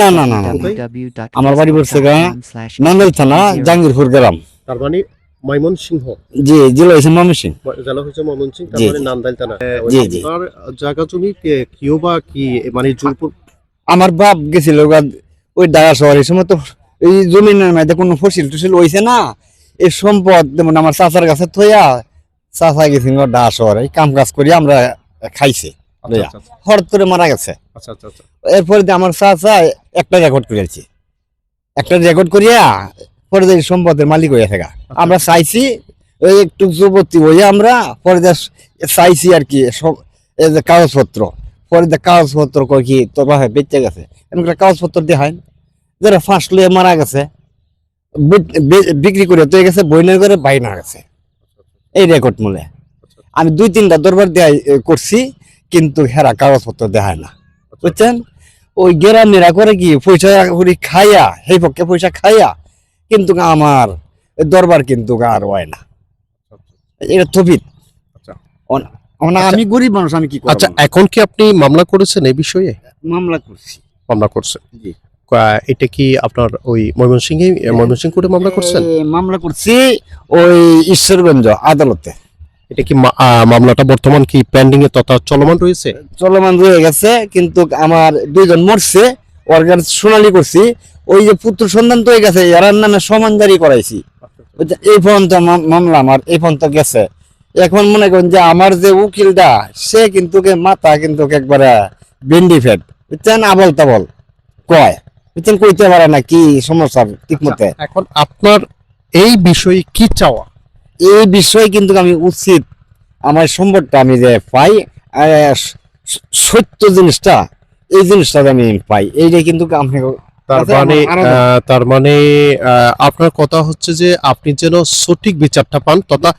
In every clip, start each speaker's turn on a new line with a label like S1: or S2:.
S1: না, না, না, না। আমার বাড়ি পড়ছে গা নান্দাইল থানা জাঙ্গিরপুর গ্রাম
S2: তার মানে ময়মন
S1: জি জেলা হয়েছে ময়মনসিং
S2: জেলা হচ্ছে ময়মন তার মানে নান্দাইল থানা
S1: জি, জি।
S2: আপনার জায়গা জমি কিও বা কি মানে জুলপুর
S1: আমার বাপ গেছিল ওই ঢাকা শহরের সময় তো এই জমিনের মধ্যে কোনো ফসিল টসিল হয়েছে না। এই সম্পদ যেমন আমার চাচার কাছে থইয়া চাচা গেছিল ঢাকা শহরে কাম কাজ করি আমরা খাইছে।
S2: আচ্ছা। আচ্ছা আচ্ছা,
S1: হঠাৎ করে মারা গেছে। এরপরে আমার চাচা একটা রেকর্ড করেছি একটা রেকর্ড করিয়া পরে সম্পদের মালিক হয়ে থাকা। আমরা চাইছি ওই একটু যুবতী হয়ে আমরা পরে চাইছি আর কি কাগজপত্র। পরে কাগজপত্র কই কি তোর বাপে বেঁচে গেছে। এমন করে কাগজপত্র দিয়ে হয়। যারা ফাঁস লইয়ে মারা গেছে বিক্রি করে তো গেছে বইনের করে বাইনা গেছে। এই রেকর্ড মূলে। আমি দুই তিনটা দরবার দেয় করছি কিন্তু হেরা কাগজপত্র দেখায় না। বুঝছেন? ওই গেরামেরা করে কি পয়সা করি খাইয়া সেই পক্ষে পয়সা খাইয়া কিন্তু আমার দরবার কিন্তু আর হয় না। এটা থবিত।
S2: আচ্ছা।
S1: অন আমি গরিব মানুষ আমি কি
S2: আচ্ছা এখন কি আপনি মামলা করেছেন এই বিষয়ে?
S1: মামলা করছি।
S2: মামলা করছেন।
S1: জি।
S2: এটা কি আপনার ওই ময়মনসিংহে ময়মনসিংহ কোর্টে মামলা করছেন?
S1: মামলা করছি ওই ঈশ্বরগঞ্জ আদালতে।
S2: এটা কি মামলাটা বর্তমান কি পেন্ডিং এ তথা চলমান রয়েছে?
S1: চলমান রয়ে গেছে কিন্তু আমার দুইজন মরছে কাছে সোনালি করছি। ওই যে পুত্র সন্তান তো গেছে এরার নামে সমানদারি করাইছি। এই পর্যন্ত মামলা আমার এই পর্যন্ত গেছে। এখন মনে করেন যে আমার যে উকিলটা সে কিন্তু কে মাথা কিন্তু একবারে বেন্ডি ফেট। বুঝছেন? আবল তাবল। কয়? বুঝছেন? কইতে পারে না কি সমস্যা ঠিক মতে।
S2: আচ্ছা, এখন আপনার এই বিষয়ে কি চাওয়া?
S1: এই বিষয়ে কিন্তু আমি উচিত আমার সম্পদটা আমি যে পাই সত্য জিনিসটা এই জিনিসটা আমি পাই এইটা কিন্তু
S2: তার
S1: আচ্ছা,
S2: মানে আহ, তার মানে আপনার কথা হচ্ছে যে আপনি যেন সঠিক বিচারটা পান তথা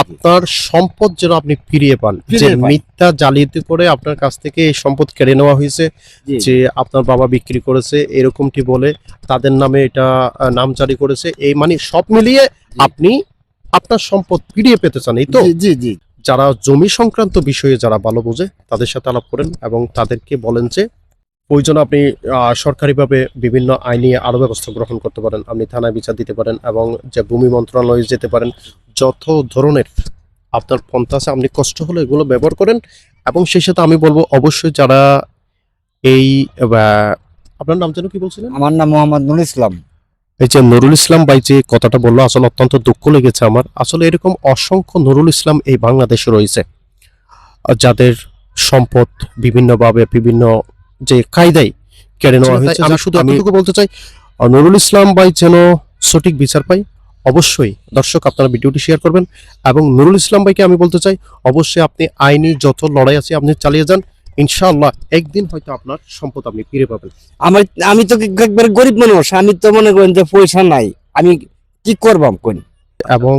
S2: আপনার সম্পদ যেন আপনি ফিরিয়ে পান। যে মিথ্যা জালিয়াতি করে আপনার কাছ থেকে এই সম্পদ কেড়ে নেওয়া হয়েছে যে আপনার বাবা বিক্রি করেছে এরকমটি বলে তাদের নামে এটা নাম জারি করেছে এই মানে সব মিলিয়ে আপনি আপনার সম্পদ ফিরিয়ে পেতে চান এই তো?
S1: জি জি
S2: যারা জমি সংক্রান্ত বিষয়ে যারা ভালো বোঝে তাদের সাথে আলাপ করেন এবং তাদেরকে বলেন যে প্রয়োজন আপনি সরকারিভাবে বিভিন্ন আইনি আরও ব্যবস্থা গ্রহণ করতে পারেন আপনি থানায় বিচার দিতে পারেন এবং যে ভূমি মন্ত্রণালয়ে যেতে পারেন যত ধরনের আপনার পন্থা আছে আপনি কষ্ট হলে এগুলো ব্যবহার করেন এবং সেই সাথে আমি বলব অবশ্যই যারা এই আপনার নাম যেন কি বলছিলেন?
S1: আমার নাম মোহাম্মদ নুর ইসলাম।
S2: এই যে নুরুল ইসলাম ভাই যে কথাটা বলল আসলে অত্যন্ত দুঃখ লেগেছে আমার। আসলে এরকম অসংখ্য নুরুল ইসলাম এই বাংলাদেশে রয়েছে। যাদের সম্পদ বিভিন্নভাবে বিভিন্ন যে কায়দায় কেড়ে নেওয়া হয়েছে আমি শুধু এতটুকু বলতে চাই নুরুল ইসলাম ভাই যেন সঠিক বিচার পাই অবশ্যই দর্শক আপনারা ভিডিওটি শেয়ার করবেন। এবং নুরুল ইসলাম ভাইকে আমি বলতে চাই অবশ্যই আপনি আইনি যত লড়াই আছে আপনি চালিয়ে যান। ইনশাআল্লাহ একদিন হয়তো আপনার সম্পদ আপনি ফিরে পাবেন।
S1: আমার আমি তো একবার গরিব মানুষ আমি তো মনে করেন যে পয়সা নাই আমি কি করবাম কোন
S2: এবং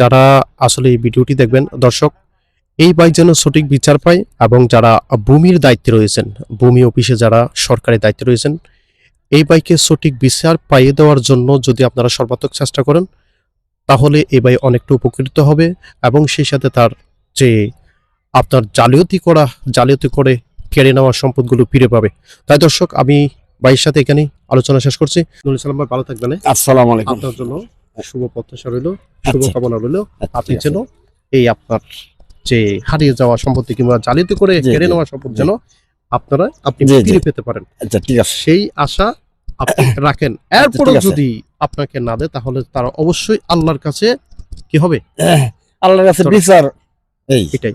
S2: যারা আসলে এই ভিডিওটি দেখবেন দর্শক এই বাইক যেন সঠিক বিচার পায় এবং যারা ভূমির দায়িত্বে রয়েছেন ভূমি অফিসে যারা সরকারি দায়িত্বে রয়েছেন এই বাইকে সঠিক বিচার পাইয়ে দেওয়ার জন্য যদি আপনারা সর্বাত্মক চেষ্টা করেন তাহলে এই ভাই অনেকটা উপকৃত হবে এবং সেই সাথে তার যে আপনার জালিয়াতি করা জালিয়াতি করে কেড়ে নেওয়া সম্পদগুলো ফিরে পাবে। তাই দর্শক আমি ভাইয়ের সাথে এখানে আলোচনা শেষ করছি। নুরুল ইসলাম ভাই ভালো থাকবেন হ্যাঁ?
S1: আসসালামু আলাইকুম।
S2: আপনার জন্য শুভ প্রত্যাশা রইল শুভ
S1: আচ্ছা।
S2: কামনা রইল।
S1: আচ্ছা,
S2: আপনি যেন এই আপনার যে হারিয়ে যাওয়া সম্পত্তি কিংবা জালিয়াতি করে কেড়ে নেওয়া সম্পদ যেন আপনারা আপনি। ফিরে পেতে পারেন।
S1: আচ্ছা ঠিক আছে।
S2: সেই আশা আপনি রাখেন। এরপরে যদি আপনাকে না দেয় তাহলে তারা অবশ্যই আল্লাহর কাছে কি হবে?
S1: আল্লাহর কাছে বিচার। এই।
S2: এটাই।